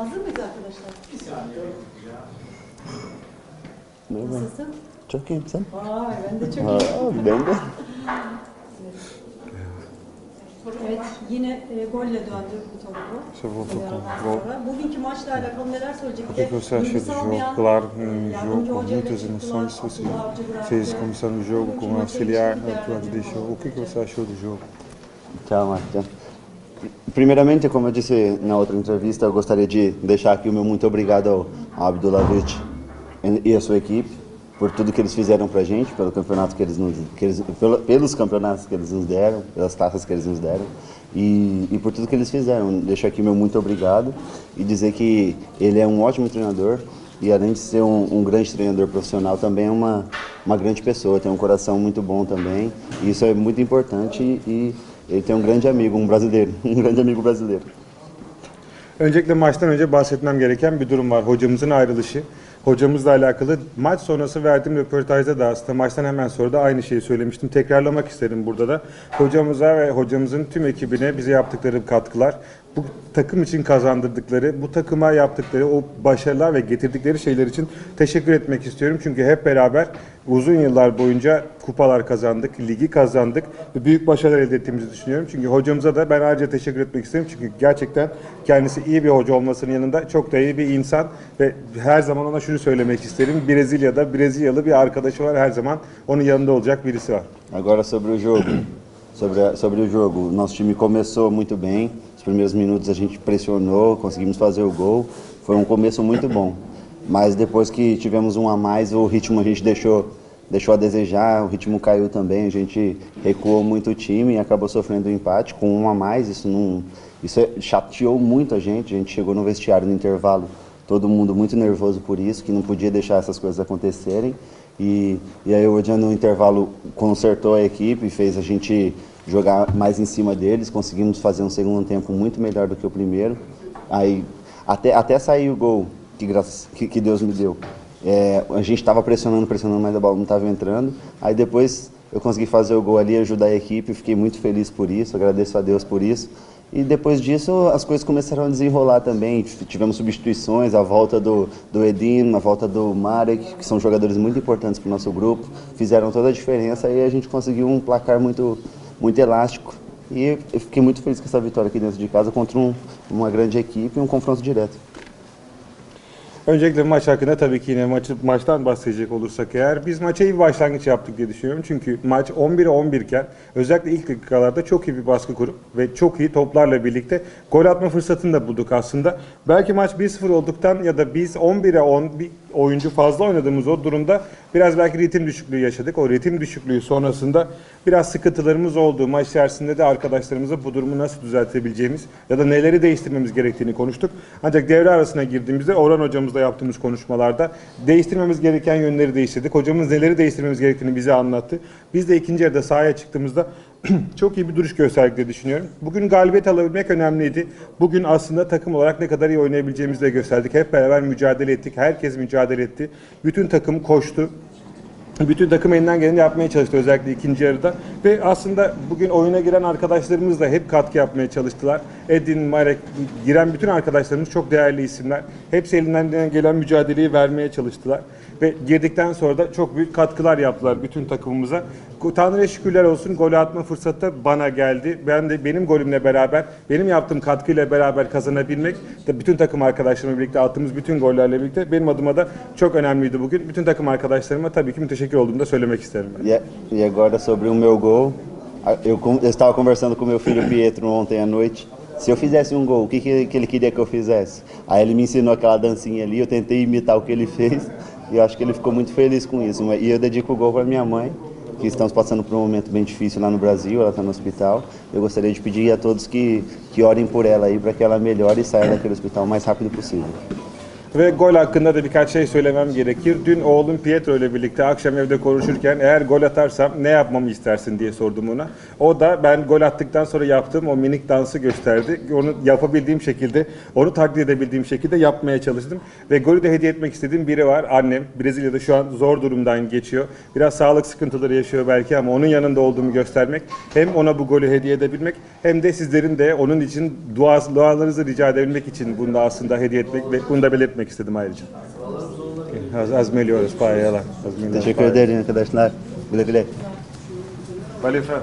Hazır mıyız arkadaşlar? Merhaba. Nasılsın? Çok iyiyim sen? Vay ben de çok iyiyim. ben de. Evet yine e, golle döndü bu topu. Sonra. Bugünkü maçla alakalı neler söyleyecek? O que, que você achou do jogo? Claro, um jogo com muitas emoções. Você fez começando o jogo com o auxiliar, Arthur deixou. O que, que você achou do jogo? Tchau, Marta. Primeiramente, como eu disse na outra entrevista, eu gostaria de deixar aqui o meu muito obrigado ao Abdullah e a sua equipe por tudo que eles fizeram pra gente, pelo campeonato que eles nos, que eles, pelo- pelos campeonatos que eles nos deram, pelas taças que eles nos deram e, e por tudo que eles fizeram. Deixo aqui meu muito obrigado e dizer que ele é um ótimo treinador e além de ser um, um grande treinador profissional, também é uma, uma grande pessoa, tem um coração muito bom também e isso é muito importante e ele tem um grande amigo, um brasileiro, um grande amigo brasileiro. Öncelikle maçtan önce bahsetmem gereken bir durum var. Hocamızın ayrılışı. Hocamızla alakalı maç sonrası verdiğim röportajda da aslında maçtan hemen sonra da aynı şeyi söylemiştim. Tekrarlamak isterim burada da. Hocamıza ve hocamızın tüm ekibine bize yaptıkları katkılar, bu takım için kazandırdıkları, bu takıma yaptıkları o başarılar ve getirdikleri şeyler için teşekkür etmek istiyorum. Çünkü hep beraber uzun yıllar boyunca kupalar kazandık, ligi kazandık ve büyük başarılar elde ettiğimizi düşünüyorum. Çünkü hocamıza da ben ayrıca teşekkür etmek isterim. Çünkü gerçekten kendisi iyi bir hoca olmasının yanında çok da iyi bir insan ve her zaman ona şunu söylemek isterim. Brezilya'da Brezilyalı bir arkadaşı var. Her zaman onun yanında olacak birisi var. Agora sobre o jogo. Sobre, sobre o jogo. Nosso time começou muito bem. Os primeiros minutos a gente pressionou, conseguimos fazer o gol. Foi um começo muito bom. Mas depois que tivemos um a mais, o ritmo a gente deixou, deixou a desejar, o ritmo caiu também. A gente recuou muito o time e acabou sofrendo o empate com um a mais. Isso não, isso é- chateou muito a gente. A gente chegou no vestiário no intervalo, todo mundo muito nervoso por isso, que não podia deixar essas coisas acontecerem. E, e aí o Odian no intervalo consertou a equipe fez a gente jogar mais em cima deles. Conseguimos fazer um segundo tempo muito melhor do que o primeiro. Aí até, até sair o gol que, graças, que, que Deus me deu. é, a gente estava pressionando, pressionando, mas a bola não estava entrando. Aí depois eu consegui fazer o gol ali, ajudar a equipe. Fiquei muito feliz por isso, agradeço a Deus por isso. E depois disso as coisas começaram a desenrolar também. Tivemos substituições, a volta do, do Edin, a volta do Marek, que são jogadores muito importantes para o nosso grupo. Fizeram toda a diferença e a gente conseguiu um placar muito, muito elástico. E eu fiquei muito feliz com essa vitória aqui dentro de casa contra um- uma grande equipe e um confronto direto. Öncelikle maç hakkında tabii ki yine maçı, maçtan bahsedecek olursak eğer biz maça iyi bir başlangıç yaptık diye düşünüyorum. Çünkü maç 11'e 11 iken özellikle ilk dakikalarda çok iyi bir baskı kurup ve çok iyi toplarla birlikte gol atma fırsatını da bulduk aslında. Belki maç 1-0 olduktan ya da biz 11'e 10 bir oyuncu fazla oynadığımız o durumda biraz belki ritim düşüklüğü yaşadık. O ritim düşüklüğü sonrasında biraz sıkıntılarımız oldu. Maç içerisinde de arkadaşlarımıza bu durumu nasıl düzeltebileceğimiz ya da neleri değiştirmemiz gerektiğini konuştuk. Ancak devre arasına girdiğimizde Orhan hocamızla yaptığımız konuşmalarda değiştirmemiz gereken yönleri değiştirdik. Hocamız neleri değiştirmemiz gerektiğini bize anlattı. Biz de ikinci yarıda sahaya çıktığımızda çok iyi bir duruş gösterdik diye düşünüyorum. Bugün galibiyet alabilmek önemliydi. Bugün aslında takım olarak ne kadar iyi oynayabileceğimizi de gösterdik. Hep beraber mücadele ettik. Herkes mücadele etti. Bütün takım koştu. Bütün takım elinden geleni yapmaya çalıştı özellikle ikinci yarıda. Ve aslında bugün oyuna giren arkadaşlarımız da hep katkı yapmaya çalıştılar. Edin, Marek, giren bütün arkadaşlarımız çok değerli isimler. Hepsi elinden gelen mücadeleyi vermeye çalıştılar. Ve girdikten sonra da çok büyük katkılar yaptılar bütün takımımıza. Tanrı'ya şükürler olsun gol atma fırsatı bana geldi. Ben de benim golümle beraber, benim yaptığım katkıyla beraber kazanabilmek de bütün takım arkadaşlarımla birlikte attığımız bütün gollerle birlikte benim adıma da çok önemliydi bugün. Bütün takım arkadaşlarıma tabii ki müteşekkür olduğumu da söylemek isterim. Ben. E, e agora sobre o meu gol, eu, eu estava conversando com meu filho Pietro ontem à noite. Se eu fizesse um gol, o que, que, que ele queria que eu fizesse? Aí ele me ensinou aquela dancinha ali, eu tentei imitar o que ele fez e eu acho que ele ficou muito feliz com isso. E eu dedico o gol para minha mãe, que estamos passando por um momento bem difícil lá no Brasil, ela está no hospital. Eu gostaria de pedir a todos que, que orem por ela aí para que ela melhore e saia daquele hospital o mais rápido possível. Ve gol hakkında da birkaç şey söylemem gerekir. Dün oğlum Pietro ile birlikte akşam evde konuşurken eğer gol atarsam ne yapmamı istersin diye sordum ona. O da ben gol attıktan sonra yaptığım o minik dansı gösterdi. Onu yapabildiğim şekilde, onu taklit edebildiğim şekilde yapmaya çalıştım. Ve golü de hediye etmek istediğim biri var. Annem. Brezilya'da şu an zor durumdan geçiyor. Biraz sağlık sıkıntıları yaşıyor belki ama onun yanında olduğumu göstermek. Hem ona bu golü hediye edebilmek hem de sizlerin de onun için dua, dualarınızı rica edebilmek için bunu da aslında hediye etmek ve bunu da belirtmek istedim ayrıca. Az, az melhores para ela. as meninas Teşekkür ederim arkadaşlar. Güle güle. Valeu, Fran.